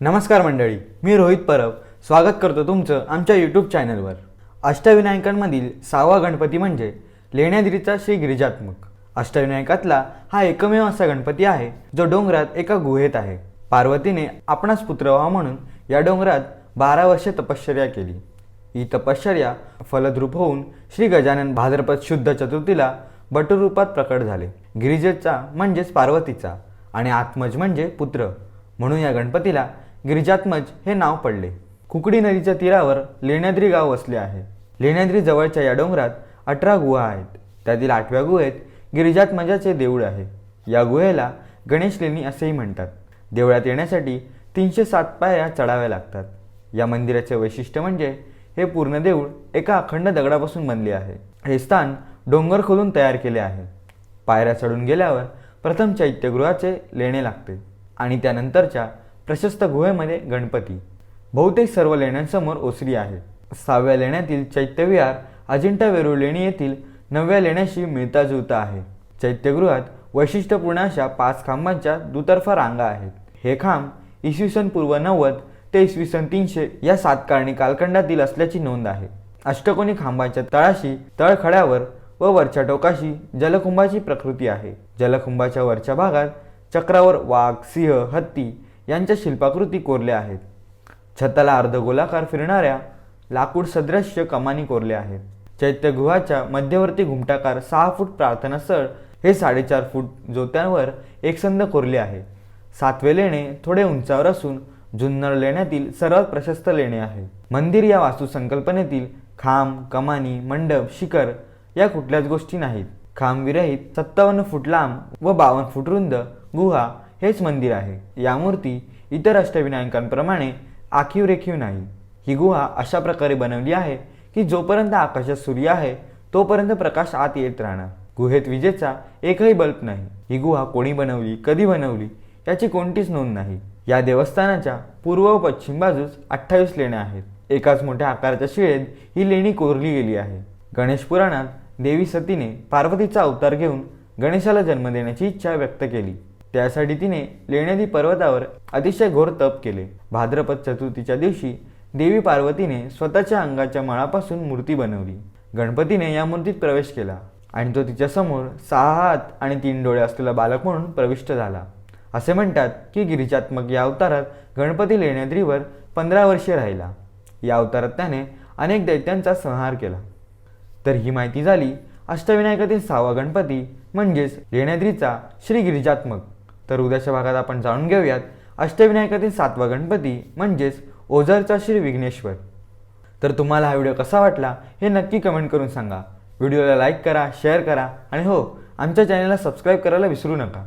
नमस्कार मंडळी मी रोहित परब. स्वागत करतो तुमचं आमच्या यूट्यूब चॅनलवर अष्टविनायकांमधील सहावा गणपती म्हणजे लेण्याद्रीचा श्री गिरिजात्मक. अष्टविनायकातला हा एकमेव असा गणपती आहे जो डोंगरात एका गुहेत आहे. पार्वतीने आपणास पुत्र व्हावा म्हणून या डोंगरात बारा वर्षे तपश्चर्या केली. ही तपश्चर्या फलद्रूप होऊन श्री गजानन भाद्रपद शुद्ध चतुर्थीला बटुरूपात प्रकट झाले. गिरिजेचा म्हणजेच पार्वतीचा आणि आत्मज म्हणजे पुत्र. म्हणून या गणपतीला गिरिजात्मज हे नाव पडले. कुकडी नदीच्या तीरावर लेण्याद्री गाव वसले आहे. लेण्याद्री जवळच्या या डोंगरात अठरा गुहा आहेत. त्यातील आठव्या गुहेत गिरिजात्मजाचे देऊळ आहे. या गुहेला गणेश लेणी असेही म्हणतात. देवळात येण्यासाठी तीनशे सात पायऱ्या चढाव्या लागतात. या मंदिराचे वैशिष्ट्य म्हणजे हे पूर्ण देऊळ एका अखंड दगडापासून बनले आहे. हे स्थान डोंगर खोलून तयार केले आहे. पायऱ्या चढून गेल्यावर प्रथम चैत्यगृहाचे लेणे लागते आणि त्यानंतरच्या प्रशस्त गुहेमध्ये गणपती. बहुतेक सर्व लेण्यांसमोर ओसरी आहे. सहाव्या लेण्यातील चैत्यविहार अजिंठा वेरूळ लेणी येथील नवव्या लेण्याशी मिळता जुळता आहे. चैत्यगृहात वैशिष्ट्यपूर्ण अशा पाच खांबांच्या दुतर्फा रांगा आहेत. हे खांब इसवी सन पूर्व नव्वद ते इसवी सन तीनशे या सातकारणी कालखंडातील असल्याची नोंद आहे. अष्टकोनी खांबाच्या तळाशी तळखड्यावर व वरच्या टोकाशी जलकुंभाची प्रकृती आहे. जलकुंभाच्या वरच्या भागात चक्रावर वाघ सिंह हत्ती यांच्या शिल्पाकृती कोरल्या आहेत. छताला अर्धगोलाकार फिरणाऱ्या लाकूड सदृश्य कमानी कोरल्या आहेत. चैत्यगृहाच्या मध्यवर्ती घुमटाकार सहा फूट प्रार्थनास्थळ हे साडेचार फूट जोत्यांवर एकसंध कोरले आहे. सातवे लेणे थोडे उंचावर असून जुन्नर लेण्यातील सर्वात प्रशस्त लेणे आहे. मंदिर या वास्तुसंकल्पनेतील खांब कमानी मंडप शिखर या कुठल्याच गोष्टी नाहीत. खांबविरहित सत्तावन्न फूट लांब व बावन्न फूट रुंद गुहा हेच मंदिर आहे. या मूर्ती इतर अष्टविनायकांप्रमाणे आखीव रेखीव नाही. ही गुहा अशा प्रकारे बनवली आहे की जोपर्यंत आकाशात सूर्य आहे तोपर्यंत प्रकाश आत येत राहणार. गुहेत विजेचा एकही बल्ब नाही. ही गुहा कोणी बनवली कधी बनवली याची कोणतीच नोंद नाही. या देवस्थानाच्या पूर्व व पश्चिम बाजूस अठ्ठावीस लेण्या आहेत. एकाच मोठ्या आकाराच्या शिळेत ही लेणी कोरली गेली आहे. गणेश पुराणात देवी सतीने पार्वतीचा अवतार घेऊन गणेशाला जन्म देण्याची इच्छा व्यक्त केली. त्यासाठी तिने लेण्यादी पर्वतावर अतिशय घोर तप केले. भाद्रपद चतुर्थीच्या दिवशी देवी पार्वतीने स्वतःच्या अंगाच्या मळापासून मूर्ती बनवली. गणपतीने या मूर्तीत प्रवेश केला आणि तो तिच्यासमोर सहा हात आणि तीन डोळे असलेला बालक म्हणून प्रविष्ट झाला. असे म्हणतात की गिरिजात्मक या अवतारात गणपती लेण्याद्रीवर पंधरा वर्षे राहिला. या अवतारात त्याने अनेक दैत्यांचा संहार केला. तर ही माहिती झाली अष्टविनायकातील सहावा गणपती म्हणजेच लेण्याद्रीचा श्री गिरिजात्मक. तर उद्याच्या भागात आपण जाणून घेऊयात अष्टविनायकातील सातवा गणपती म्हणजेच ओझरचा श्री विघ्नेश्वर. तर तुम्हाला हा व्हिडिओ कसा वाटला हे नक्की कमेंट करून सांगा. व्हिडिओला लाईक करा शेअर करा आणि हो आमच्या चॅनलला सबस्क्राईब करायला विसरू नका.